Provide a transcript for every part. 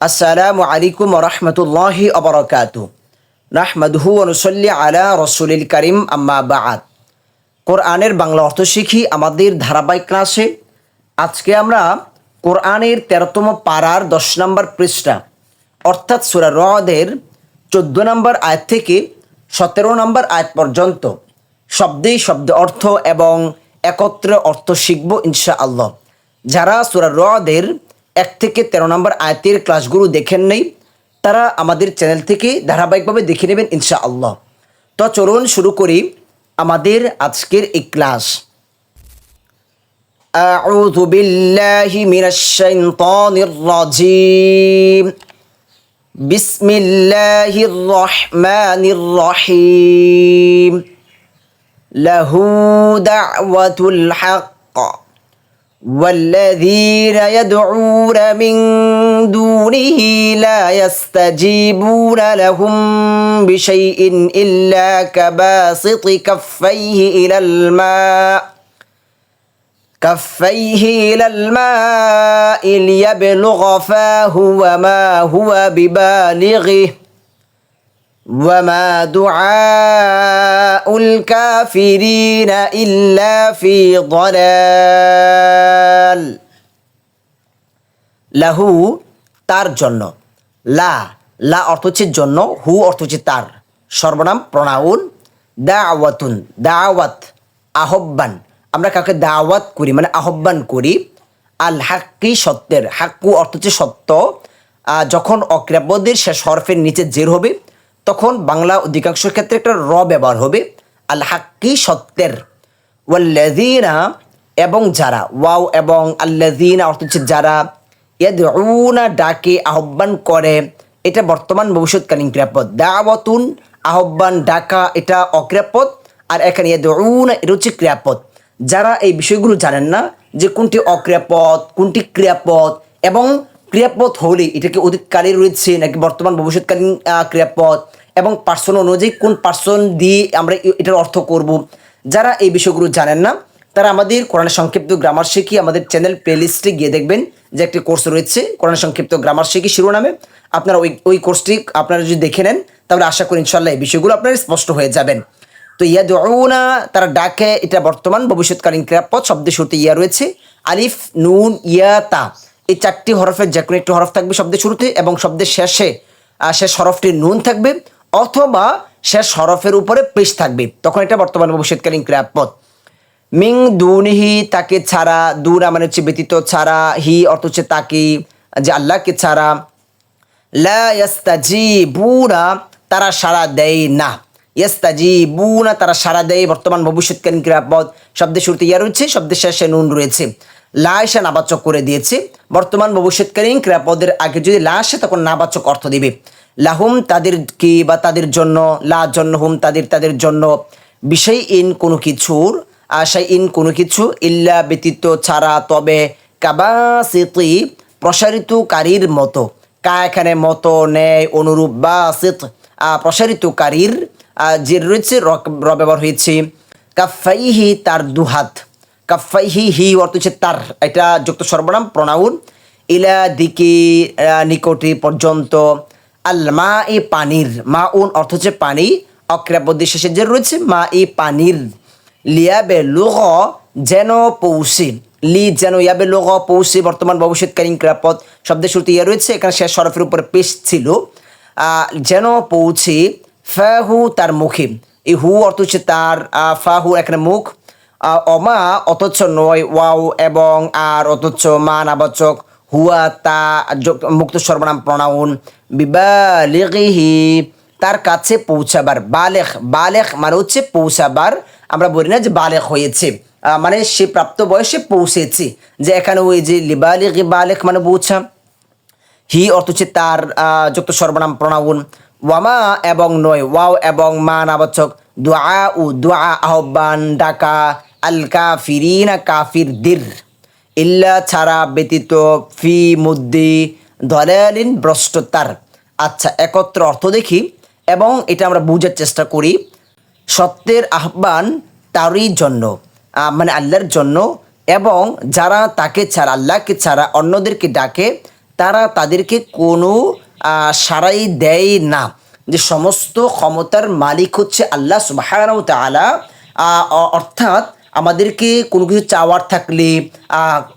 আসসালামু আলাইকুম রহমতুল্লাহি অবরকাতু নাহমাদহু অনুসল্লি আলা রসুলিল করিম, আম্মা বাআদ কোরআনের বাংলা অর্থ শিখি আমাদের ধারাবাহিক ক্লাসে। আজকে আমরা কোরআনের তেরোতম পাড়ার দশ নম্বর পৃষ্ঠা, অর্থাৎ সুরা রদের চোদ্দ নম্বর আয়াত থেকে সতেরো নম্বর আয়াত পর্যন্ত শব্দে শব্দ অর্থ এবং একত্রে অর্থ শিখব ইনশা আল্লাহ যারা সুরা রদের এক থেকে তেরো নম্বর আয়াতের ক্লাসগুলো দেখেন নেই তারা আমাদের চ্যানেল থেকে ধারাবাহিকভাবে দেখে নেবেন ইনশা আল্লাহ তো চলুন শুরু করি আমাদের আজকের এই ক্লাস أعوذ بالله من الشيطان الرجيم بسم الله الرحمن الرحيم له دعوة الحق والذين يدعون من دونه لا يستجيبون لهم بشيء إلا كباسط كفيه إلى الماء كفيه إلى الماء ليبلغ فاه وما هو ببالغه. وما دعاء الكافرين إلا في ضلال লাহু তার জন্য লা লা অর্থ হচ্ছে জন্য হু অর্থ হচ্ছে তার সর্বনাম প্রণাউন দাওয়াতুন দাওয়াত আহ্বান আমরা কাউকে দাওয়াত করি মানে আহ্বান করি আল হাক্কি সত্যের হাক্কু অর্থ হচ্ছে সত্য আহ, যখন অক্রিয়াপদের শেষ হরফের নিচে জের হবে তখন বাংলা অধিকাংশ ক্ষেত্রে একটা র ব্যবহার হবে। আল হাক্কি সত্যের। ওয়াল্লাযীনা এবং যারা। ওয়াও এবং আল্লাযীনা অর্থ হচ্ছে যারা। ইয়াদউনা ডাকে আহ্বান করে। এটা বর্তমান ভবিষ্যৎকালীন ক্রিয়াপদ। দাওয়াতুন, আহ্বান, ডাকা, এটা অক্রিয়াপদ। আর এখানে ইয়াদউনা, এটা হচ্ছে ক্রিয়াপদ। যারা এই বিষয়গুলো জানেন না যে কোনটি অক্রিয়াপদ, কোনটি ক্রিয়াপদ, এবং ক্রিয়াপদ হলে এটাকে অতীতকালে রয়েছে নাকি বর্তমান ভবিষ্যৎকালীন ক্রিয়াপদ এবং পার্সন অনুযায়ী কোন পার্সন দিয়ে আমরা এটার অর্থ করব। যারা এই বিষয়গুলো জানেন না, তারা আমাদের কোরআন সংক্ষিপ্ত গ্রামার শিখি আমাদের চ্যানেল প্লেলিস্টে গিয়ে দেখবেন যে একটি কোর্স রয়েছে কোরআন সংক্ষিপ্ত গ্রামার শিখি শিরোনামে। আপনারা ওই ওই কোর্সটি আপনারা যদি দেখে নেন, তাহলে আশা করি ইনশাল্লাহ এই বিষয়গুলো আপনারা স্পষ্ট হয়ে যাবেন। তো ইয়াদউনা, তারা ডাকে, এটা বর্তমান ভবিষ্যৎকালীন ক্রিয়াপদ, শব্দের শুরুতে ইয়া রয়েছে। আলিফ, নুন, ইয়া, তা। এই চারটি হরফের যে কোনো একটি হরফ থাকবে শব্দের শুরুতে এবং শব্দের শেষে শেষ হরফটি নুন থাকবে। অথবা শেষ হরফের উপরে পেশ থাকবে। তখন এটা বর্তমান ভবিষ্যৎকালীন ক্রিয়াপদ। মিং দুনিহি তাকে ছাড়া, দুরা মানে হচ্ছে ব্যতীত ছাড়া, হি অর্থ হচ্ছে তাকে, যে আল্লাহকে ছাড়া। লা ইয়াস্তাজিবুনা, তারা সাড়া দেয় না। ইয়াস্তাজিবুনা, তারা সাড়া দেয় বর্তমান ভবিষ্যৎকালীন ক্রিয়াপদ। শব্দের শুরুতে ইয়া রয়েছে, শব্দের শেষে নুন রয়েছে। লা এসে নাবাচক করে দিয়েছে। বর্তমান ভবিষ্যৎকালীন ক্রিয়াপদের আগে যদি লা আসে, তখন নাবাচক অর্থ দিবে। লাহুম তাদের কি বা তাদের জন্য, লা জন্য হুম তাদের তাদের জন্য বিষয় ইন কোনো কিছুর আশাই ইন কোনো কিছু ইল্লা ব্যতীত ছাড়া, তবে কাবা কাবাসিতি প্রসারিতকারীর মতো। কা এখানে মতো, ন্যায়, অনুরূপ বা সিত প্রসারিতকারীর যে রয়েছে র- ব্যবহার হয়েছে। কাফাইহি তার দুহাত। কাফাইহি হি অর্থ হচ্ছে তার, এটা যুক্ত সর্বনাম প্রণাউন ইলা দিকে নিকটে পর্যন্ত আল মা এ পানির। মা উন অর্থ হচ্ছে পানি। অক্রিয়াপদ্য শেষে যে রয়েছে মা এ পানির। লিয়াবে লোহ যেন পৌঁছে। লি যেন ইয়াবে লোহ পৌঁছে। বর্তমান ভবিষ্যৎকালীন ক্রিয়াপদ শব্দের শুরুতে ইয়া রয়েছে, এখানে শেষ সরফের উপরে পেশ ছিল। যেন পৌঁছে। ফাহু তার মুখে। এই হু অর্থ হচ্ছে তার ফাহু এখানে মুখ। অমা অথচ নয়, ওয়াও এবং আর অথচ মা নাবাচক। হুয়া তা মুক্ত সর্বনাম প্রণাউন। বিবালিগিহি, তার কাছে পৌঁছাবার, বালেখ বালেখ মানে হচ্ছে পৌঁছাবার। আমরা বলি না যে বালেখ হয়েছে মানে সে প্রাপ্ত বয়সে পৌঁছেছে, যে এখানে ওই যে লিবালিগ বালেখ মানে পৌঁছা। হি অর্থ হচ্ছে তার যুক্ত সর্বনাম প্রণাউন। ওয়ামা এবং নয়, ওয়াও এবং মা নাবাচক। দোয়া উ দোয়া আহ্বান, ডাকা আল কাফিরিনা কাফির দির ইল্লা ছাড়া ব্যতীত ফি মুদ্দি দলালিন ভ্রষ্টতার। আচ্ছা একত্র অর্থ দেখি, এবং এটা আমরা বুঝার চেষ্টা করি। সত্যের আহ্বান তারই জন্য মানে আল্লাহর জন্য, এবং যারা তাকে ছাড়া, আল্লাহকে ছাড়া অন্যদেরকে ডাকে, তারা তাদেরকে কোনো সারাই দেয় না। যে সমস্ত ক্ষমতার মালিক হচ্ছে আল্লাহ তাআলা অর্থাৎ আমাদেরকে কোনো কিছু চাওয়ার থাকলে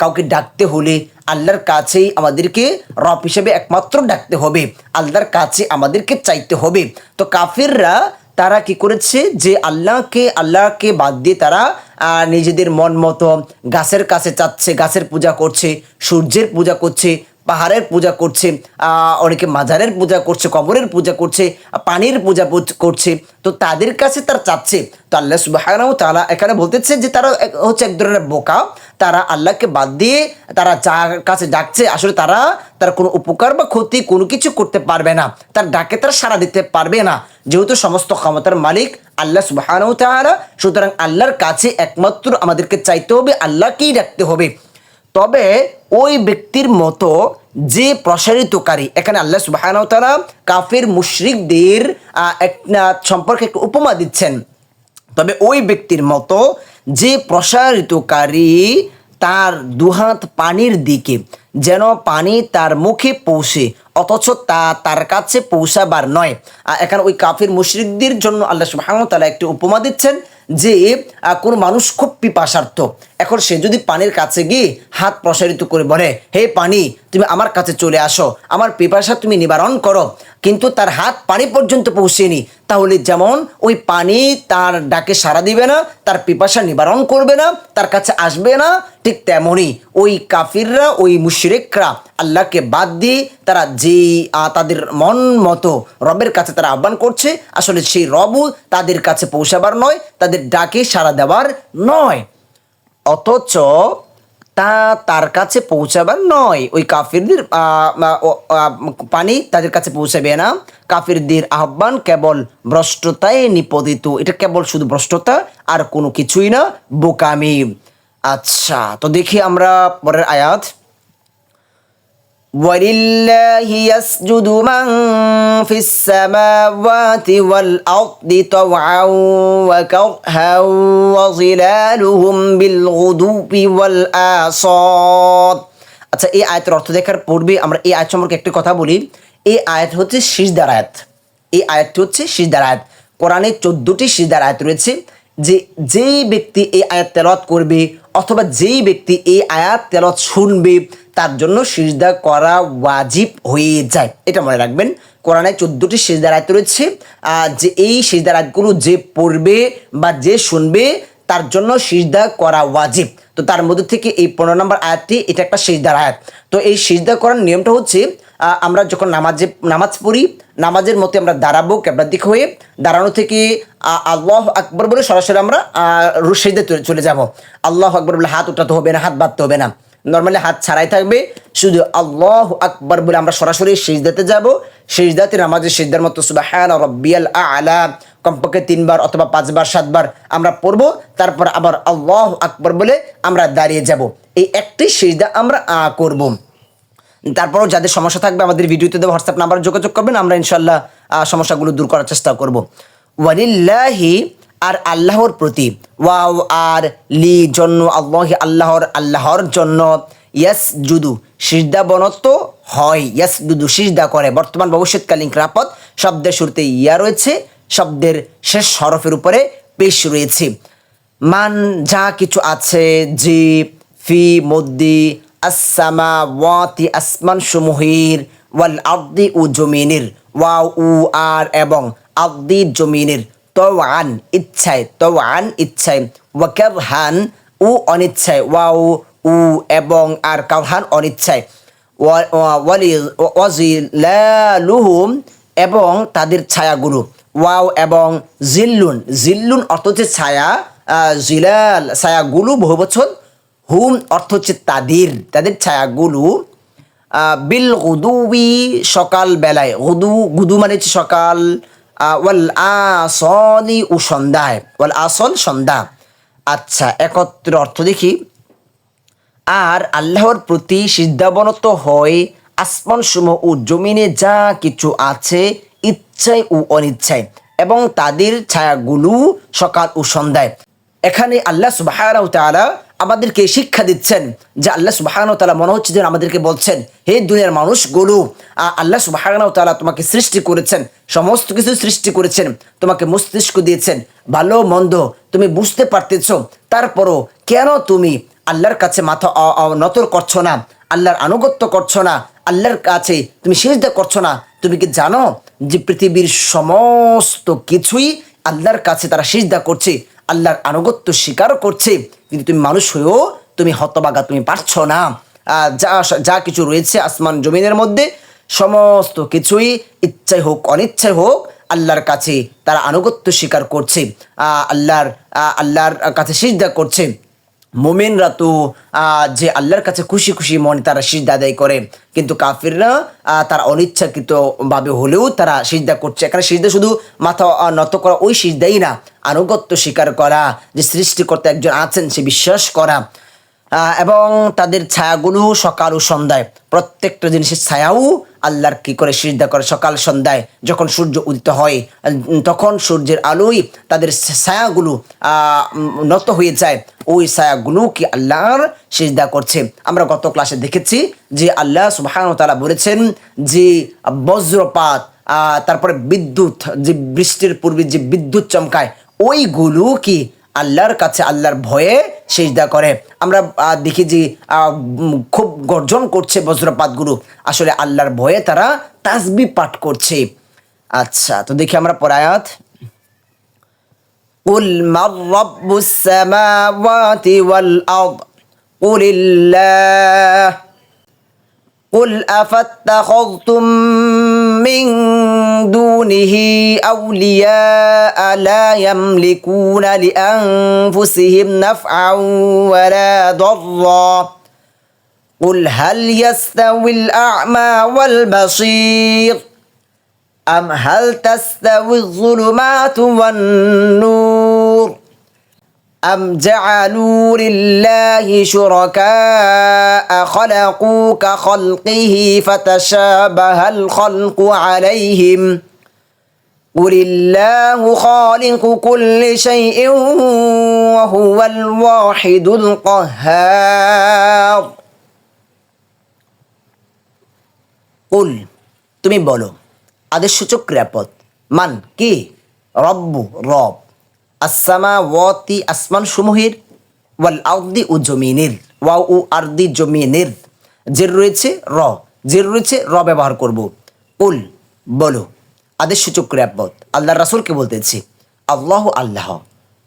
কাউকে ডাকতে হলে আল্লাহর কাছেই আমাদেরকে রব হিসেবে একমাত্র ডাকতে হবে। আল্লাহর কাছে আমাদেরকে চাইতে হবে। তো কাফিররা তারা কি করেছে যে আল্লাহকে আল্লাহকে বাদ দিয়ে তারা নিজেদের মন মতো গাছের কাছে চাচ্ছে, গাছের পূজা করছে, সূর্যের পূজা করছে পাহাড়ের পূজা করছে অনেকে মাজারের পূজা করছে, কবরের পূজা করছে, পানির পূজা করছে। তো তাদের কাছে তারা চাচ্ছে। তো আল্লাহ সুবাহানাও তারা এখানে বলতেছে যে তারা হচ্ছে এক ধরনের বোকা। তারা আল্লাহকে বাদ দিয়ে তারা যার কাছে ডাকছে, আসলে তারা তার কোনো উপকার বা ক্ষতি কোনো কিছু করতে পারবে না। তার ডাকে তারা সাড়া দিতে পারবে না। যেহেতু সমস্ত ক্ষমতার মালিক আল্লাহ তারা সুতরাং আল্লাহর কাছে একমাত্র আমাদেরকে চাইতে হবে, আল্লাহকেই ডাকতে হবে। তবে ওই ব্যক্তির মতো যে প্রসারিতকারী, এখানে আল্লাহ সুবাহানাও তারা কাফের মুশরিকদের এক সম্পর্কে একটু উপমা দিচ্ছেন। তবে ওই ব্যক্তির মতো যে প্রসারিতকারী তার দুহাত পানির দিকে যেন পানি তার মুখে পৌঁছে, অথচ তা তার কাছে পৌঁছাবার নয়। এখানে ওই কাফির মুশরিকদের জন্য আল্লাহ তাআলা একটি উপমা দিচ্ছেন। যে কোনো মানুষ খুব পিপাসার্থ। এখন সে যদি পানির কাছে গিয়ে হাত প্রসারিত করে বলে, হে পানি, তুমি আমার কাছে চলে আসো। আমার পিপাসা তুমি নিবারণ করো। কিন্তু তার হাত পানি পর্যন্ত পৌঁছেনি। তাহলে যেমন ওই পানি তার ডাকে সাড়া দিবে না, তার পিপাসা নিবারণ করবে না, তার কাছে আসবে না ঠিক তেমনই ওই কাফিররা, ওই মুশরিকরা আল্লাহকে বাদ দিয়ে তারা যে তাদের মন মতো রবের কাছে তারা আহ্বান করছে, আসলে সেই রবও তাদের কাছে পৌঁছাবার নয়, তাদের ডাকে সাড়া দেওয়ার নয়। অথচ তা তার কাছে পৌঁছাবার নয়। ওই কাফিরদের পানি তাদের কাছে পৌঁছাবে না। কাফিরদের আহ্বান কেবল ভ্রষ্টতায় নিপদিত এটা কেবল শুধু ভ্রষ্টতা আর কোনো কিছুই না, বোকামি। আচ্ছা তো দেখি আমরা পরের আয়াত ولله يسجد من في السماوات والأرض طوعا وكرها وظلالهم بالغدو والآصال আচ্ছা এই আয়াতের অর্থ দেখার পূর্বে আমরা এই আয়াত সম্পর্কে একটি কথা বলি এই আয়াত হচ্ছে সিজদার আয়াত এই আয়াতটি হচ্ছে সিজদার আয়াত কোরআনে চোদ্দটি সিজদার আয়াত রয়েছে যে যেই ব্যক্তি এই আয়াত তেলাওয়াত করবে অথবা যেই ব্যক্তি এই আয়াত তেলাওয়াত শুনবে, তার জন্য সিজদা করা ওয়াজিব হয়ে যায়। এটা মনে রাখবেন। কোরআনে চোদ্দটি সিজদার আয়াত রয়েছে। যে এই সিজদার আয়াতগুলো যে পড়বে বা যে শুনবে, তার জন্য সিজদা করা ওয়াজিব। তো তার মধ্যে থেকে এই পনেরো নম্বর আয়াতটি, এটা একটা সিজদার আয়াত। তো এই সিজদা করার নিয়মটা হচ্ছে আমরা যখন নামাজে নামাজ পড়ি, নামাজের মধ্যে আমরা দাঁড়াবো ক্যাবলার দিক হয়ে, দাঁড়ানো থেকে আল্লাহ আকবর বলে সরাসরি আমরা সেজদা চলে যাব। আল্লাহ আকবর বলে হাত উঠাতে হবে না, হাত বাঁধতে হবে না। নর্মালি হাত ছাড়াই থাকবে, শুধু আল্লাহ আকবর বলে আমরা সরাসরি সেজদাতে যাব। সেজদাতে নামাজের সেজদার মতো সুবাহান রব্বিয়াল আলা, কমপক্ষে তিনবার অথবা পাঁচবার, সাতবার আমরা পড়ব। তারপর আবার আল্লাহ আকবর বলে আমরা দাঁড়িয়ে যাব। এই একটি সেজদা আমরা করব। তারপরও যাদের সমস্যা থাকবে আমাদের ভিডিওতে দেবো হোয়াটসঅ্যাপ নাম্বার যোগাযোগ করবেন, আমরা ইনশাল্লাহ সমস্যাগুলো দূর করার চেষ্টা করব। ওয়ালিল্লাহি আর আল্লাহর প্রতি, ওয়াও আর লি জন্য, আল্লাহ আল্লাহর আল্লাহর জন্য ইয়াস জুদু সিজদা বনত হয় ইয়াস জুদু সিজদা করে। বর্তমান ভবিষ্যৎকালীন ক্রাপত শব্দের শুরুতে ইয়া রয়েছে, শব্দের শেষ হরফের উপরে পেশ রয়েছে। মান যা কিছু আছে যে ফি, মদ্দি আসামা ওয়াতি আসমান সমূহের ওয়াল আব্দি ও জমিনের, ওয়াও, উ, আর এবং আব্দি জমিনের, তওয়ান, ইচ্ছায় তওয়ান, ইচ্ছায় ওয়াকার হান উ, অনিচ্ছায়, ওয়াও, উ এবং আর কারহান, অনিচ্ছায়, ওয়া- ওয়া- ওয়াজিলালুহুম এবং তাদের ছায়াগুলো ওয়াও এবং জিল্লুন জিল্লুন অর্থ হচ্ছে ছায়া জিলাল ছায়াগুলো বহু বছর হুম অর্থ হচ্ছে তাদের তাদের ছায়াগুলো বিল গুদুবি সকাল বেলায়। গুদু গুদু মানে হচ্ছে সকাল ওয়াল আসলি ও সন্ধ্যায়। ওয়াল আসল, সন্ধ্যা। আচ্ছা একত্র অর্থ দেখি। আর আল্লাহর প্রতি সিদ্ধাবনত হয়, আসমান সমূহ ও জমিনে যা কিছু আছে, ইচ্ছায় ও অনিচ্ছায়। এবং তাদের ছায়াগুলো সকাল ও সন্ধ্যায়। এখানে আল্লাহ সুবাহ আমাদেরকে শিক্ষা দিচ্ছেন যে আল্লাহ সুবাহানাও তালা মনে হচ্ছে যেন আমাদেরকে বলছেন, হে দুনিয়ার মানুষগুলো আ- আল্লাহ সুবাহানাও তালা তোমাকে সৃষ্টি করেছেন, সমস্ত কিছু সৃষ্টি করেছেন, তোমাকে মস্তিষ্ক দিয়েছেন। ভালো, মন্দ তুমি বুঝতে পারতেছ। তারপরও কেন তুমি আল্লাহর কাছে মাথা নতর করছ না? আল্লাহর আনুগত্য করছ না? আল্লাহর কাছে তুমি সেজদা করছ না? তুমি কি জানো যে পৃথিবীর সমস্ত কিছুই আল্লাহর কাছে তারা সিজদা করছে? আল্লাহর আনুগত্য স্বীকার করছে। কিন্তু তুমি মানুষ হয়েও তুমি হতবাগা, তুমি পারছ না। যা যা কিছু রয়েছে আসমান জমিনের মধ্যে, সমস্ত কিছুই ইচ্ছাই হোক অনিচ্ছাই হোক আল্লাহর কাছে তারা আনুগত্য স্বীকার করছে। আল্লাহর আল্লাহর কাছে সিজদা করছে। মোমেনরা তো যে আল্লাহর কাছে খুশি খুশি মনে তারা সিজদা আদায় করে, কিন্তু কাফিররা তারা অনিচ্ছাকৃত ভাবে হলেও তারা সিজদা করছে। এখানে সিজদা শুধু মাথা নত করা, ওই সিজদাই না, আনুগত্য স্বীকার করা, যে সৃষ্টিকর্তা একজন আছেন, সে বিশ্বাস করা। এবং তাদের ছায়াগুলো সকাল ও সন্ধ্যায়, প্রত্যেকটা জিনিসের ছায়াও আল্লাহর কি করে সিজদা করে সকাল সন্ধ্যায়, যখন সূর্য উদিত হয়, তখন সূর্যের আলোয় তাদের ছায়াগুলো নত হয়ে যায়। ওই ছায়াগুলো কি আল্লাহর সিজদা করছে? আমরা গত ক্লাসে দেখেছি যে আল্লাহ সুবহান তালা বলেছেন যে বজ্রপাত তারপরে বিদ্যুৎ, যে বৃষ্টির পূর্বে যে বিদ্যুৎ চমকায়, ওইগুলো কি আল্লাহর কাছে আল্লাহর ভয়ে সেজদা করে আমরা আহ, দেখি যে আহ, উম, খুব গর্জন করছে বজ্রপাতগুলো আসলে আল্লাহর ভয়ে তারা তাসবি পাঠ করছে আচ্ছা তো দেখি আমরা পরায়াত قل من رب السماوات والأرض قل الله قل أفاتخذتم من دونه أولياء لا يملكون لأنفسهم نفعا ولا ضرا. قل هل يستوي الأعمى والبصير أم هل تستوي الظلمات والنور؟ أم جعلوا لله شركاء خلقوا كخلقه فتشابه الخلق عليهم قل الله خالق كل شيء وهو الواحد القهار কুল তুমি বলো আদেশসূচক ক্রিয়াপদ মান কি রব্বু রব আসামা ওয়াতি আসমান সমূহের ওয়াল আউদি ও জমিনের ওয়া ও আরদি জমিনের। জের রয়েছে র জের রয়েছে র ব্যবহার করব। কুল বলো। আদেশসূচক ক্রিয়াপদ আল্লাহ রাসূলকে বলতেছি, আল্লাহ আল্লাহ।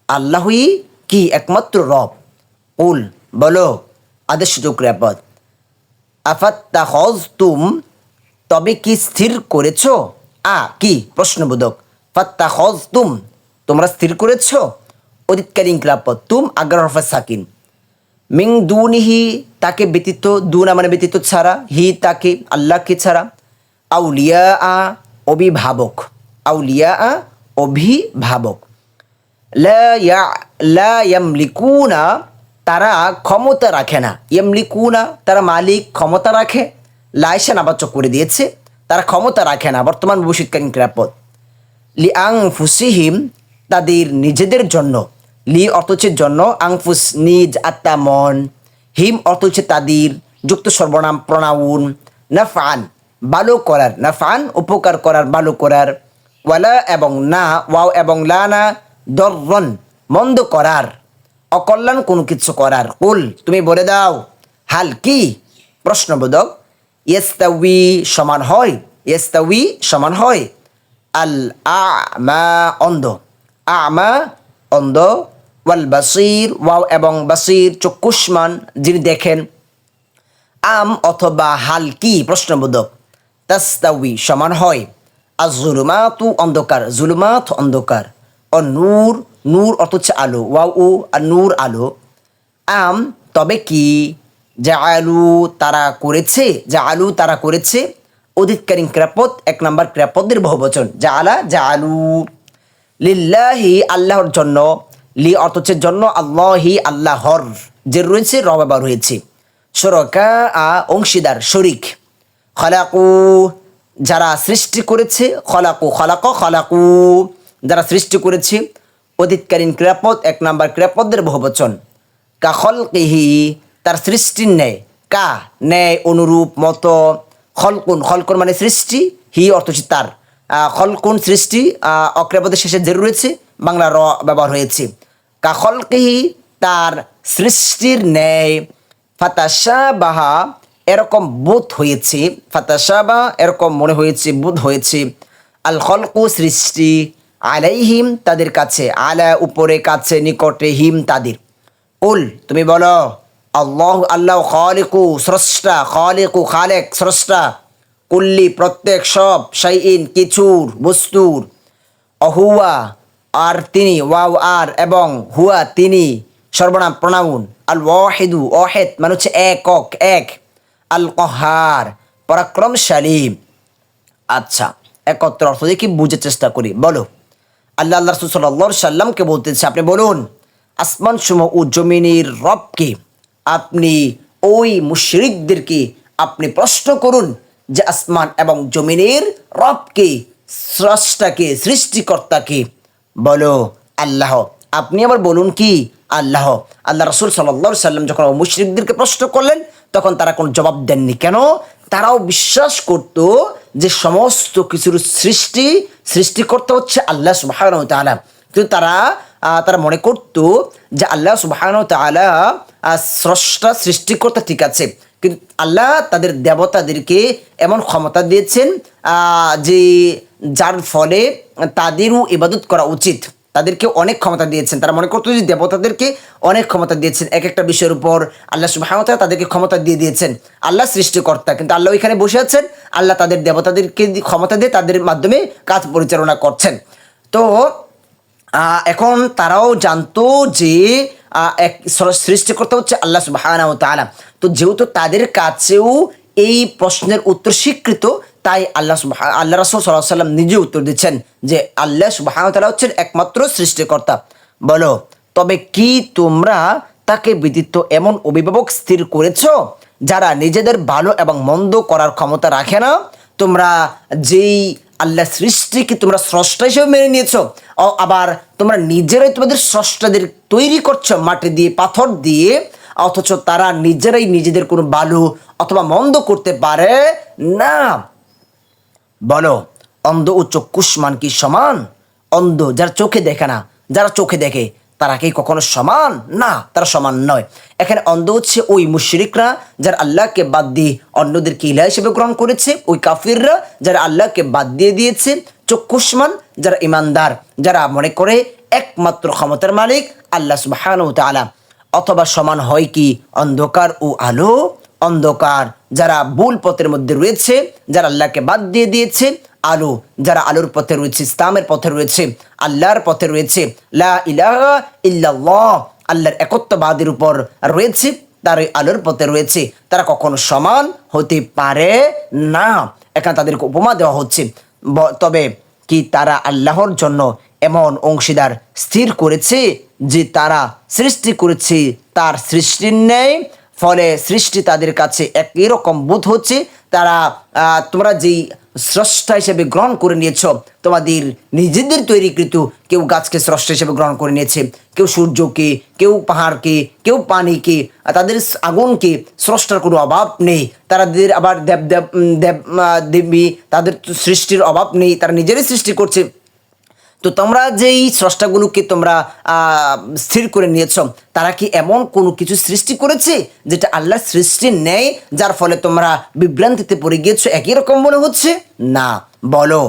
আল্লাহই কি একমাত্র রব? উল, বলো। আদেশসূচক ক্রিয়াপদ আফাত্তাখজতুম তবে কি স্থির করেছ? আ, কি? প্রশ্নবোধক। ফাত্তাখজতুম তোমরা স্থির করেছ? অতীতকালীন ক্লাপদ তুম আগ্রা সাকিন। মিং দুনিহি তাকে ব্যতীত, দুনা মানে ব্যতীত ছাড়া, হি তাকে আল্লাহকে ছাড়া। আউলিয়া আ অভিভাবক, আউলিয়া আ অভিভাবক। লা লা ইয়ামলিকুনা, তারা ক্ষমতা রাখে না। ইয়ামলিকুনা, তারা মালিক, ক্ষমতা রাখে। লাইসা নাবাচক করে দিয়েছে, তারা ক্ষমতা রাখে না, বর্তমান ভবিষ্যৎকালীন ক্রিয়াপদ লি আং ফুসিহিম তাদের নিজেদের জন্য। লি অর্থ জন্য, আংফুস নিজ আত্মা মন। হিম অর্থ হচ্ছে তাদের যুক্ত সর্বনাম প্রণাউন নাফান ভালো করার। নাফান উপকার করার ভালো করার। ওয়ালা এবং না, ওয়াও এবং লা না দর্রন, মন্দ করার। অকল্যাণ কোনো কিছু করার। কুল, তুমি বলে দাও। হাল কি? প্রশ্নবোধক ইয়েস্তাউই সমান হয়। ইয়েস্তাউই সমান হয়। আল আমা অন্ধ। আমা অন্ধ ওয়াল বাসির ওয়াও এবং বাসির চক্ষুষ্মান যিনি দেখেন আম অথবা হালকি প্রশ্নবোধক তাস্তাউই সমান হয় আর জুলুমাতু অন্ধকার জুলুমাত অন্ধকার ও নূর নূর অর্থ হচ্ছে আলো ওয়াও উ আর নূর আলো আম তবে কি যা আলু তারা করেছে যা আলু তারা করেছে অধিককালীন ক্রাপদ এক নম্বর ক্রাপদের বহুবচন যা আলা যা আলু লিল্লাহি আল্লাহর জন্য, লি অর্থ হচ্ছে জন্য আল্লাহি আল্লাহর, যে রয়েছে র ব্যবহার হয়েছে সরকা আ অংশীদার, শরিক। খলাকু, যারা সৃষ্টি করেছে, খলাকু, খলাক, খলাকু। যারা সৃষ্টি করেছে, অতীতকালীন ক্রিয়াপদ, এক নাম্বার ক্রিয়াপদের বহুবচন। কাখলকিহি তার সৃষ্টির ন্যায়। কা, ন্যায়, অনুরূপ, মতো। খলকুন খলকুন মানে সৃষ্টি, হি অর্থ তার। খলকুন সৃষ্টি অক্রিয়াপদের শেষে জেরু রয়েছে, বাংলা র ব্যবহার হয়েছে। কাখলকিহি তার সৃষ্টির ন্যায় ফাতাশা বাহা এরকম বোধ হয়েছে ফাতাশা বা এরকম মনে হয়েছে, বোধ হয়েছে। আল খলকু সৃষ্টি আলাইহিম, তাদের কাছে, আলা উপরে, কাছে, নিকটে হিম তাদের। কুল, তুমি বলো, আল্লাহ আল্লাহ খালিকু, স্রষ্টা, খালিকু, খালেক, স্রষ্টা। কুল্লি প্রত্যেক সব শাইইন কিছুর বস্তুর। অহুয়া আর তিনি, ওয়াও আর এবং হুয়া তিনি সর্বনাম প্রণাউন আল ওয়াহিদু, ওয়াহেদ মানে হচ্ছে একক, এক। আল কহার, পরাক্রমশালী। আচ্ছা একত্র অর্থ কি বুঝার চেষ্টা করি? বলো। আল্লাহ আল্লাহ রসুল সাল্লাহ সাল্লামকে বলতেছে? আপনি বলুন, আসমান সমূহ ও জমিনের রবকে আপনি ওই মুশরিকদেরকে আপনি প্রশ্ন করুন? যে আসমান এবং জমিনের রবকে, স্রষ্টাকে, সৃষ্টিকর্তাকে। বলো, আল্লাহ, আপনি আবার বলুন কি? আল্লাহ আল্লাহ রসুল সাল্লা সাল্লাম যখন মুশরিকদেরকে প্রশ্ন করলেন, তখন তারা কোনো জবাব দেননি। কেন? তারাও বিশ্বাস করত যে সমস্ত কিছুর সৃষ্টি, সৃষ্টিকর্তা হচ্ছে আল্লাহ সুবাহান তালা কিন্তু তারা তারা মনে করত যে আল্লাহ সুবাহান তালা স্রষ্টা, সৃষ্টিকর্তা ঠিক আছে। কিন্তু আল্লাহ তাদের দেবতাদেরকে এমন ক্ষমতা দিয়েছেন যে যার ফলে তাদেরও ইবাদত করা উচিত। তাদেরকে অনেক ক্ষমতা দিয়েছেন। তারা মনে করতো যে দেবতাদেরকে অনেক ক্ষমতা দিয়েছেন। এক একটা বিষয়ের উপর আল্লাহ সুবাহতালা তাদেরকে ক্ষমতা দিয়ে দিয়েছেন। আল্লাহ সৃষ্টিকর্তা, কিন্তু আল্লাহ এখানে বসে আছেন। আল্লাহ তাদের দেবতাদেরকে ক্ষমতা দিয়ে তাদের মাধ্যমে কাজ পরিচালনা করছেন। তো এখন তারাও জানতো যে এক সৃষ্টিকর্তা হচ্ছে আল্লাহ তাআলা। তো যেহেতু তাদের কাছেও এই প্রশ্নের উত্তর স্বীকৃত, তাই আল্লাহ সুবাহ, আল্লাহ রসুল সাল্লাহ সাল্লাম নিজে উত্তর দিচ্ছেন যে, আল্লাহ সুবাহানা তালা হচ্ছেন একমাত্র সৃষ্টিকর্তা। বলো, তবে কি তোমরা তাকে ব্যতীত এমন অভিভাবক স্থির করেছ, যারা নিজেদের ভালো এবং মন্দ করার ক্ষমতা রাখে না? তোমরা যেই আল্লাহ সৃষ্টিকে তোমরা স্রষ্টা হিসেবে মেনে নিয়েছো। ও আবার তোমরা নিজেরাই তোমাদের স্রষ্টাদের তৈরি করছ মাটি দিয়ে, পাথর দিয়ে, অথচ তারা নিজেরাই নিজেদের কোনো বালু অথবা মন্দ করতে পারে না। বলো, অন্ধ ও চক্ষুষ্মান কি সমান? অন্ধ যারা চোখে দেখে না, যারা চোখে দেখে তারা কি কখনো সমান? না, তারা সমান নয়। এখানে অন্ধ হচ্ছে ওই মুশরিকরা যারা আল্লাহকে বাদ দিয়ে অন্যদেরকে ইলা হিসেবে গ্রহণ করেছে, ওই কাফিররা যারা আল্লাহকে বাদ দিয়ে দিয়েছে, চক্ষুষ্মান যারা ইমানদার, যারা মনে করে একমাত্র ক্ষমতার মালিক আল্লাহ সুবহানাহু ওয়া তাআলা। অথবা সমান হয় কি? অন্ধকার ও আলো। অন্ধকার যারা ভুল পথের মধ্যে রয়েছে, যারা আল্লাহকে বাদ দিয়ে দিয়েছে আলো, যারা আলোর পথে রয়েছে, ইসলামের পথে রয়েছে, আল্লাহর পথে রয়েছে, লা আল্লাহর একত্ববাদের উপর রয়েছে, তার ওই আলোর পথে রয়েছে, তারা কখনো সমান হতে পারে না। এখানে তাদেরকে উপমা দেওয়া হচ্ছে। তবে কি তারা আল্লাহর জন্য এমন অংশীদার স্থির করেছে যে তারা সৃষ্টি করেছে তার সৃষ্টির ন্যায়? ফলে সৃষ্টি তাদের কাছে একই রকম বোধ হচ্ছে। তারা তোমরা যেই স্রষ্টা হিসেবে গ্রহণ করে নিয়েছ। তোমাদের নিজেদের তৈরিকৃত কেউ গাছকে স্রষ্টা হিসেবে গ্রহণ করে নিয়েছে, কেউ সূর্যকে, কেউ পাহাড়কে, কেউ পানিকে তাদের আগুনকে স্রষ্টার কোনো অভাব নেই। তাদের আবার দেব দেব দেব দেবী, তাদের সৃষ্টির অভাব নেই, তারা নিজেরাই সৃষ্টি করছে। তো তোমরা যেই স্রষ্টাগুলোকে তোমরা স্থির করে নিয়েছ, তারা কি এমন কোনো কিছু সৃষ্টি করেছে যেটা আল্লাহর সৃষ্টি নেই যার ফলে তোমরা বিভ্রান্তিতে পড়ে গিয়েছো? একই রকম মনে হচ্ছে? না। বলো,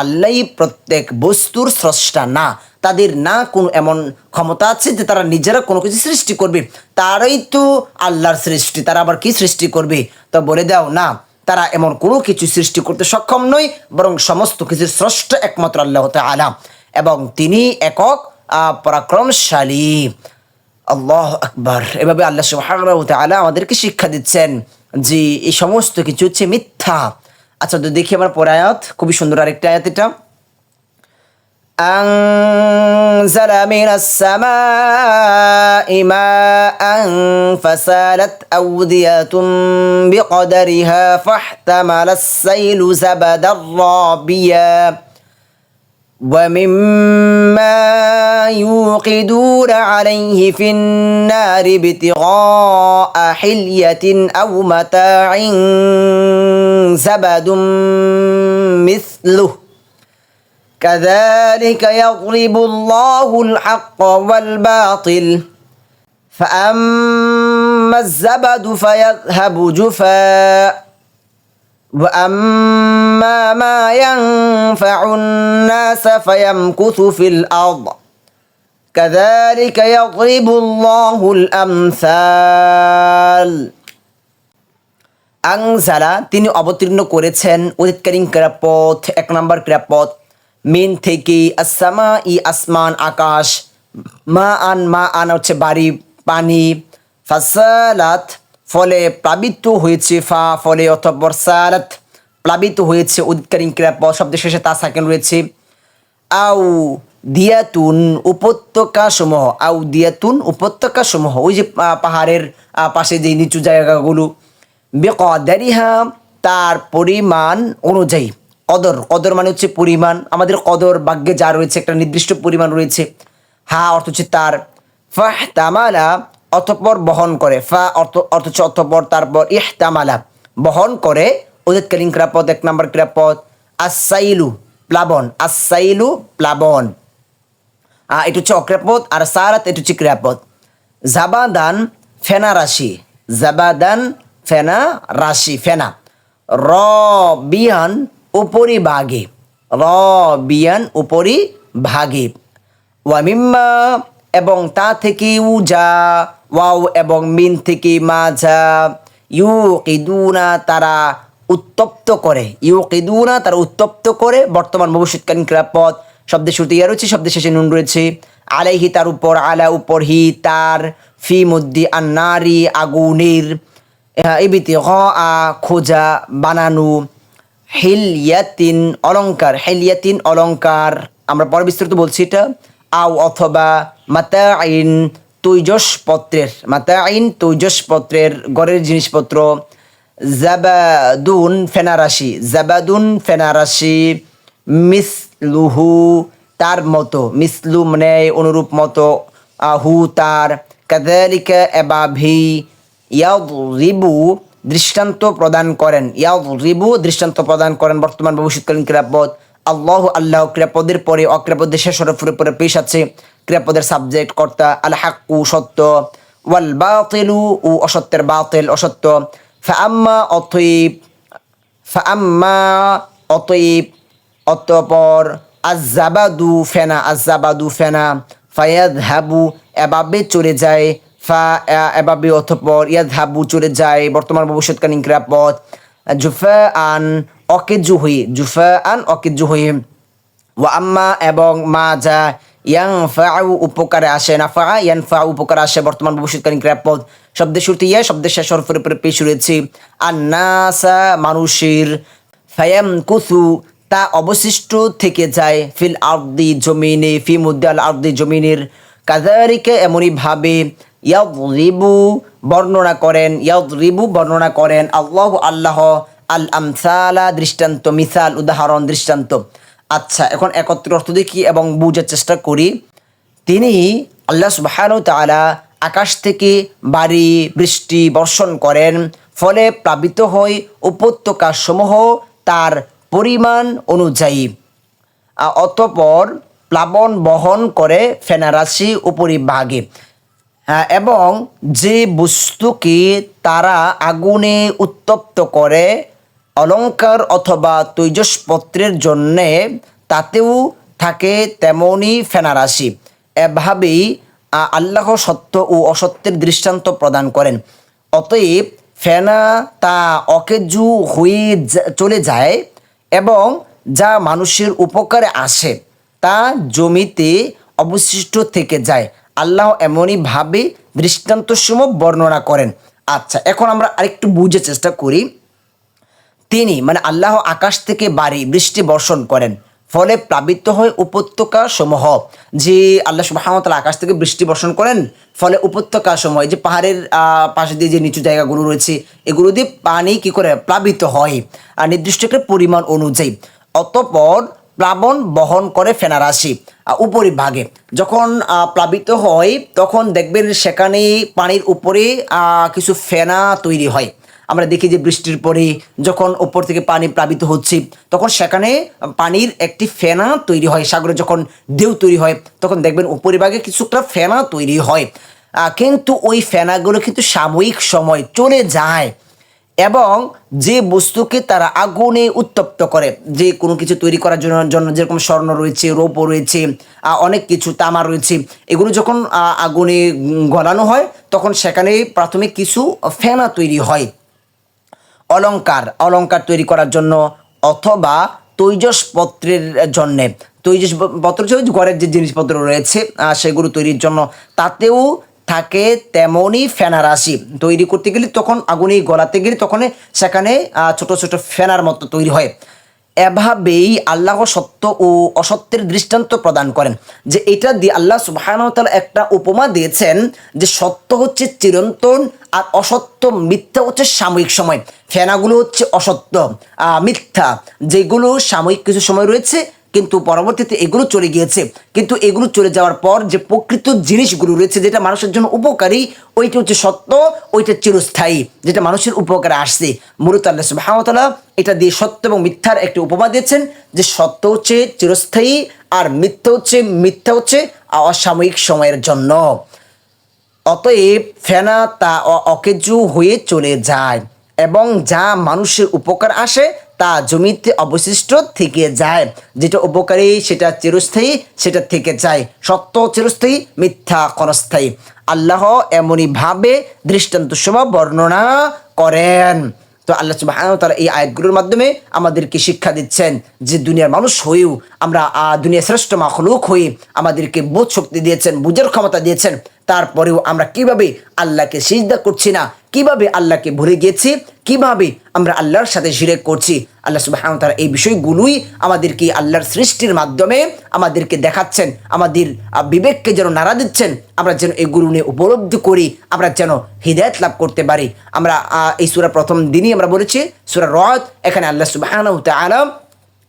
আল্লাহই প্রত্যেক বস্তুর স্রষ্টা না। তাদের না কোনো এমন ক্ষমতা আছে যে তারা নিজেরা কোনো কিছু সৃষ্টি করবে? তারাই তো আল্লাহর সৃষ্টি, তারা আবার কি সৃষ্টি করবে? তা বলে দাও, না। তারা এমন কোনো কিছু সৃষ্টি করতে সক্ষম নয়, বরং সমস্ত কিছুর স্রষ্টা একমাত্র আল্লাহ আলা এবং তিনি একক আহ, পরাক্রমশালী আল্লাহ আকবার এভাবে আল্লাহ সুবহানাহু ওয়া তাআলা আমাদেরকে শিক্ষা দিচ্ছেন যে এই সমস্ত কিছু হচ্ছে মিথ্যা আচ্ছা তো দেখি আমার পরে আয়াত খুবই সুন্দর আরেকটা আয়াত এটা أنزل من السماء ماء فسالت أودية بقدرها فاحتمل السيل زبدا رابيا ومما يوقدون عليه في النار ابتغاء حلية أو متاع زبد مثله. كذلك يضرب الله الحق والباطل. فأما الزبد فيذهب جفاء. وأما ما ينفع الناس فيمكث في الأرض كذلك يضرب الله الأمثال আংজালা তিনি অবতীর্ণ করেছেন অতীতকালীন ক্রাপথ এক নম্বর ক্রাপথ মিন থেকে আসামা ই আসমান আকাশ মা আন মা আন হচ্ছে বাড়ি পানি ফাসালাত ফলে প্লাবিত হয়েছে ফা, ফলে অথবা সালাত প্লাবিত হয়েছে উদ্কারীন ক্রিয়াপদ শব্দের শেষে তা সাকেন রয়েছে। আউ দিয়াতুন উপত্যকা সমূহ আউ দিয়াতুন উপত্যকা সমূহ ওই যে পাহাড়ের পাশে যে নিচু জায়গাগুলো, বেকদারিহা তার পরিমাণ অনুযায়ী। কদর কদর মানে হচ্ছে পরিমাণ। আমাদের কদর ভাগ্যে যা রয়েছে, একটা নির্দিষ্ট পরিমাণ রয়েছে। হা অর্থ হচ্ছে তার। ফাহ তামালা অতঃপর বহন করে, ফা অর্থ অর্থ অতঃপর, তারপর ইহ তামালা বহন করে অতীতকালীন ক্রিয়াপদ এক নম্বর ক্রিয়াপদ আসাইলু প্লাবন আসাইলু প্লাবন। এটা হচ্ছে অক্রিয়াপদ আর সারাত এটা হচ্ছে ক্রিয়াপদ জাবাদান ফেনা রাশি, জাবাদান ফেনা রাশি, ফেনা। র বিয়ান উপরি ভাগে র বিয়ান উপরি ভাগে। ওয়ামিম্মা এবং তা থেকে উজা ওয়াও এবং মিন থেকে মাজা ইউ কিদুনা তারা উত্তপ্ত করে। ইউ কিদুনা তারা উত্তপ্ত করে বর্তমান ভবিষ্যৎকালীন ক্রিয়াপদ শব্দের শুরুতে ইয়া রয়েছে শব্দের শেষে নুন রয়েছে। আলাইহি তার উপর, আলা উপর হি তার, ফি মুদ্দি আন্নারি আগুনের। ইবিতি হ আ খোঁজা বানানো। হিলিয়াতিন অলংকার, হেলিয়াতিন অলংকার। আমরা পরে বিস্তারিত বলছি এটা। আও অথবা মাতা আইন তৈজসপত্রের মাতা আইন তৈজসপত্রের গড়ের জিনিসপত্র, জাবাদুন ফেনারাশি জাবাদুন ফেনারাশি মিসলুহু তার মতো, মিসলু মানে অনুরূপ মতো, আহু তার কাদালিকা এবাভি ইয়াদরিবু দৃষ্টান্ত প্রদান করেন, ইয়াদরিবু দৃষ্টান্ত প্রদান করেন বর্তমান ভবিষ্যৎকালীন ক্রিয়াপদ আল্লাহ আল্লাহ ক্রিয়াপদের পরে অক্রিয়াপদের শেষ হরফের পরে পেশ আছে ক্রিয়াপদের সাবজেক্ট কর্তা আল হাক্কু সত্য ওয়াল বাতিলু ও অসত্যের বাতিল অসত্য। ফাআম্মা অতএব ফাআম্মা অতএব অতপর আজাবাদু ফেনা আজাবাদু ফেনা ফায়াদ হাবু চলে যায়, ফা এভাবে অতপর ইয়াদ চলে যায়, বর্তমান ভবিষ্যৎকালীন ক্রিয়াপদ। জুফা অকেজু হয়ে জুফা অকেজু হয়ে ওয়া আম্মা এবং মা যা ইয়াং ফাউ উপকারে আসে না ফা ইয়ান ফা উপকারে আসে বর্তমান ভবিষ্যৎকালীন ক্রিয়াপদ। শব্দের শুরুতে ইয়া শব্দের শেষ হরফের উপরে পেশ রয়েছে আর নাসা মানুষের ফায়াম কুসু তা অবশিষ্ট থেকে যায় ফিল আর্দি জমিনে, ফি মুদ্দে আল আর্দি জমিনের। কাজারিকে এমনই ভাবে, ইয়াদরিবু বর্ণনা করেন, ইয়াদরিবু বর্ণনা করেন, আল্লাহ আল্লাহ আল আমসালা দৃষ্টান্ত, মিসাল, উদাহরণ, দৃষ্টান্ত। আচ্ছা এখন একত্র অর্থ দেখি এবং বুঝার চেষ্টা করি। তিনি আল্লাহ সুবাহানু তাআলা আকাশ থেকে বাড়ি, বৃষ্টি বর্ষণ করেন, ফলে প্লাবিত হয় উপত্যকাসমূহ তার পরিমাণ অনুযায়ী। অতপর প্লাবন বহন করে ফেনারাশি উপরিভাগে। এবং যে বস্তুকে তারা আগুনে উত্তপ্ত করে অলংকার অথবা তৈজসপত্রের জন্যে তাতেও থাকে তেমনই ফেনারাশি। এভাবেই আল্লাহ সত্য ও অসত্যের দৃষ্টান্ত প্রদান করেন। অতএব ফেনা তা অকেজু হয়ে চলে যায় এবং যা মানুষের উপকারে আসে তা জমিতে অবশিষ্ট থেকে যায়। আল্লাহ এমনই ভাবে দৃষ্টান্তসমূহ বর্ণনা করেন। আচ্ছা এখন আমরা আরেকটু বুঝে চেষ্টা করি। তিনি মানে আল্লাহ আকাশ থেকে বাড়ি, বৃষ্টি বর্ষণ করেন। ফলে প্লাবিত হয় উপত্যকা সমূহ যে আল্লাহ সুবাহতাল আকাশ থেকে বৃষ্টি বর্ষণ করেন, ফলে উপত্যকা এই যে পাহাড়ের পাশে দিয়ে যে নিচু জায়গাগুলো রয়েছে, এগুলো দিয়ে পানি কি করে প্লাবিত হয়, আর নির্দিষ্ট একটা পরিমাণ অনুযায়ী। অতপর প্লাবন বহন করে ফেনারাশি উপরিভাগে। যখন প্লাবিত হয়, তখন দেখবেন সেখানে পানির উপরে কিছু ফেনা তৈরি হয়। আমরা দেখি যে বৃষ্টির পরে যখন ওপর থেকে পানি প্লাবিত হচ্ছে, তখন সেখানে পানির একটি ফেনা তৈরি হয়, সাগরে যখন ঢেউ তৈরি হয়, তখন দেখবেন উপরিভাগে কিছুটা ফেনা তৈরি হয়। কিন্তু ওই ফেনাগুলো কিন্তু সাময়িক সময় চলে যায় এবং যে বস্তুকে তারা আগুনে উত্তপ্ত করে, যে কোনো কিছু তৈরি করার জন্য জন্য যেরকম স্বর্ণ রয়েছে রৌপ রয়েছে অনেক কিছু, তামা রয়েছে, এগুলো যখন আগুনে গলানো হয়, তখন সেখানে প্রাথমিক কিছু ফেনা তৈরি হয়। অলংকার অলঙ্কার তৈরি করার জন্য অথবা তৈজসপত্রের জন্যে। তৈজসপত্র ঘরের যে জিনিসপত্র রয়েছে সেগুলো তৈরির জন্য। তাতেও থাকে তেমনই ফেনারাশি তৈরি করতে গেলে তখন আগুনে গলাতে গেলে তখন সেখানে ছোট ছোট ফেনার মতো তৈরি হয়। এভাবেই আল্লাহ সত্য ও অসত্যের দৃষ্টান্ত প্রদান করেন। যে এটা দিয়ে আল্লাহ সুবাহানতাল একটা উপমা দিয়েছেন যে সত্য হচ্ছে চিরন্তন আর অসত্য মিথ্যা হচ্ছে সাময়িক সময়। ফেনাগুলো হচ্ছে অসত্য মিথ্যা। যেগুলো সাময়িক কিছু সময় রয়েছে কিন্তু পরবর্তীতে এগুলো চলে গিয়েছে। কিন্তু এগুলো চলে যাওয়ার পর যে প্রকৃত জিনিসগুলো রয়েছে যেটা মানুষের জন্য উপকারী, ওইটা হচ্ছে সত্য, ওইটা চিরস্থায়ী, যেটা মানুষের উপকারে আসছে। মূলত আল্লাহ সুবাহতাল্লাহ এটা দিয়ে সত্য এবং মিথ্যার একটি উপমা দিয়েছেন যে সত্য হচ্ছে চিরস্থায়ী আর মিথ্যা হচ্ছে মিথ্যা হচ্ছে অসাময়িক সময়ের জন্য। অতএব ফেনা, তা অকেজু হয়ে চলে যায় এবং যা মানুষের উপকার আসে তা জমিতে অবশিষ্ট থেকে যায়। যেটা উপকারী সেটা চিরস্থায়ী সেটা থেকে যায়। সত্য চিরস্থায়ী মিথ্যা ক্ষণস্থায়ী। আল্লাহ এমনই ভাবে দৃষ্টান্ত সময় বর্ণনা করেন। তো আল্লাহ ওয়া তাআলা এই আয়াতগুলোর মাধ্যমে আমাদেরকে শিক্ষা দিচ্ছেন যে দুনিয়ার মানুষ হয়েও আমরা আহ, দুনিয়ার শ্রেষ্ঠ মাখলুক হয়ে আমাদেরকে বোধ শক্তি দিয়েছেন বুঝার ক্ষমতা দিয়েছেন। তারপরেও আমরা কীভাবে আল্লাহকে সিজদা করছি না কীভাবে আল্লাহকে ভুলে গিয়েছি কীভাবে আমরা আল্লাহর সাথে শিরেক করছি? আল্লাহ সুবহানাহু তারা এই বিষয়গুলোই আমাদেরকে আল্লাহর সৃষ্টির মাধ্যমে আমাদেরকে দেখাচ্ছেন, আমাদের বিবেককে যেন নাড়া দিচ্ছেন, আমরা যেন এগুলো নিয়ে উপলব্ধি করি, আমরা যেন হৃদায়ত লাভ করতে পারি। আমরা এই সুরা প্রথম দিনই আমরা বলেছি, সুরা রদ এখানে আল্লাহ ওয়া তাআলা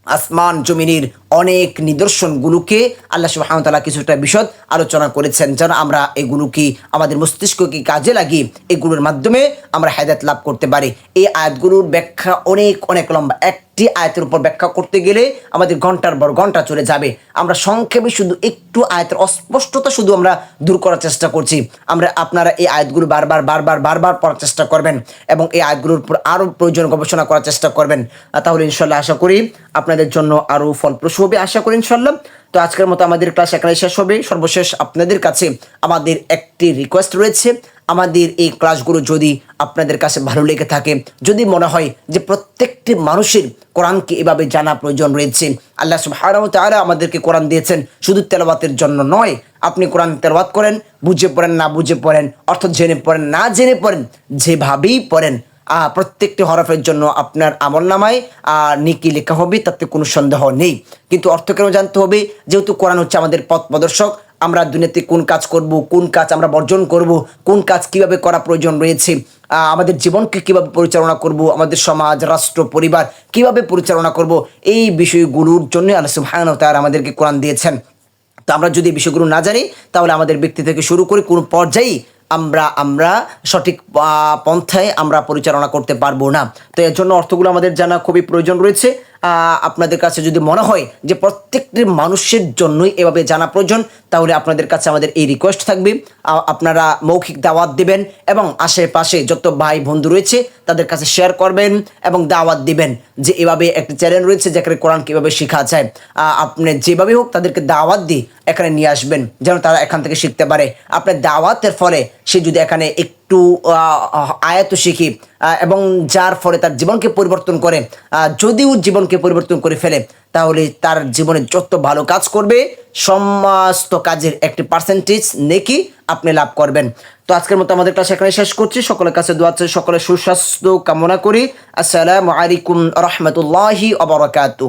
আসমান, জমিনের অনেক নিদর্শনগুলোকে আল্লাহ সুবাহতালা কিছুটা বিশদ আলোচনা করেছেন। যেন আমরা এগুলোকে আমাদের মস্তিষ্ককে কাজে লাগিয়ে এগুলোর মাধ্যমে আমরা হেদায়ত লাভ করতে পারি। এই আয়াতগুলোর ব্যাখ্যা অনেক অনেক লম্বা। একটি আয়াতের উপর ব্যাখ্যা করতে গেলে আমাদের ঘণ্টার পর ঘণ্টা চলে যাবে। আমরা সংক্ষেপে শুধু একটু আয়াতের অস্পষ্টতা শুধু আমরা দূর করার চেষ্টা করছি। আমরা, আপনারা এই আয়াতগুলো বারবার বারবার বারবার পড়ার চেষ্টা করবেন এবং এই আয়াতগুলোর উপর আরও প্রয়োজন গবেষণা করার চেষ্টা করবেন। তাহলে ইনশাল্লাহ আশা করি আপনাদের জন্য আরও ফলপ্রসূ হবে আশা করি ইনশাল্লাহ তো আজকের মতো আমাদের ক্লাস এখানে শেষ হবে। সর্বশেষ আপনাদের কাছে আমাদের একটি রিকোয়েস্ট রয়েছে। আমাদের এই ক্লাসগুলো যদি আপনাদের কাছে ভালো লেগে থাকে, যদি মনে হয় যে প্রত্যেকটি মানুষের কোরআনকে এভাবে জানা প্রয়োজন রয়েছে, আল্লাহ সুবহানাহু তাআলা আমাদেরকে কোরআন দিয়েছেন, শুধু তেলাওয়াতের জন্য নয়, আপনি কোরআন তেলাওয়াত করেন, বুঝে পড়েন, না বুঝে পড়েন, অর্থ জেনে পড়েন, না জেনে পড়েন, যেভাবেই পড়েন প্রত্যেকটি হরফের জন্য আপনার আমল নামায় নিকি লেখা হবে, তাতে কোনো সন্দেহ নেই। কিন্তু অর্থ কেন জানতে হবে? যেহেতু কোরআন হচ্ছে আমাদের পথ প্রদর্শক, আমরা দুনিয়াতে কোন কাজ করব, কোন কাজ আমরা বর্জন করব, কোন কাজ কীভাবে করা প্রয়োজন রয়েছে আমাদের জীবনকে কীভাবে পরিচালনা করব, আমাদের সমাজ, রাষ্ট্র, পরিবার কীভাবে পরিচালনা করব, এই বিষয়গুলোর জন্য আল্লাহ সুবহানাহু তাআলা আমাদেরকে কোরআন দিয়েছেন। তো আমরা যদি বিষয়গুলো না জানি, তাহলে আমাদের ব্যক্তি থেকে শুরু করে কোনো পর্যায়েই আমরা আমরা সঠিক পন্থায় আমরা পরিচালনা করতে পারব না। তো এর জন্য অর্থগুলো আমাদের জানা খুবই প্রয়োজন রয়েছে। আপনাদের কাছে যদি মনে হয় যে প্রত্যেকটি মানুষের জন্যই এভাবে জানা প্রয়োজন, তাহলে আপনাদের কাছে আমাদের এই রিকোয়েস্ট থাকবে। আপনারা মৌখিক দাওয়াত দিবেন এবং আশেপাশে যত ভাই বন্ধু রয়েছে তাদের কাছে শেয়ার করবেন এবং দাওয়াত দিবেন যে এভাবে একটা চ্যানেল রয়েছে যেখানে কোরআন কীভাবে শেখা যায়। আপনি যেভাবে হোক তাদেরকে দাওয়াত দিয়ে এখানে নিয়ে আসবেন যেন তারা এখান থেকে শিখতে পারে। আপনার দাওয়াতের ফলে সে যদি এখানে একটু আহ, আয়াত শিখি এবং যার ফলে তার জীবনকে পরিবর্তন করে যদিও জীবনকে পরিবর্তন করে ফেলে তাহলে তার জীবনে যত ভালো কাজ করবে সমস্ত কাজের একটি পার্সেন্টেজ নেকি আপনি লাভ করবেন। তো আজকের মতো আমাদের ক্লাস এখানে শেষ করছি। সকলের কাছে দোয়া সকলের সুস্বাস্থ্য কামনা করি। আসসালামু আলাইকুম রহমতুল্লাহি অবরাকাতু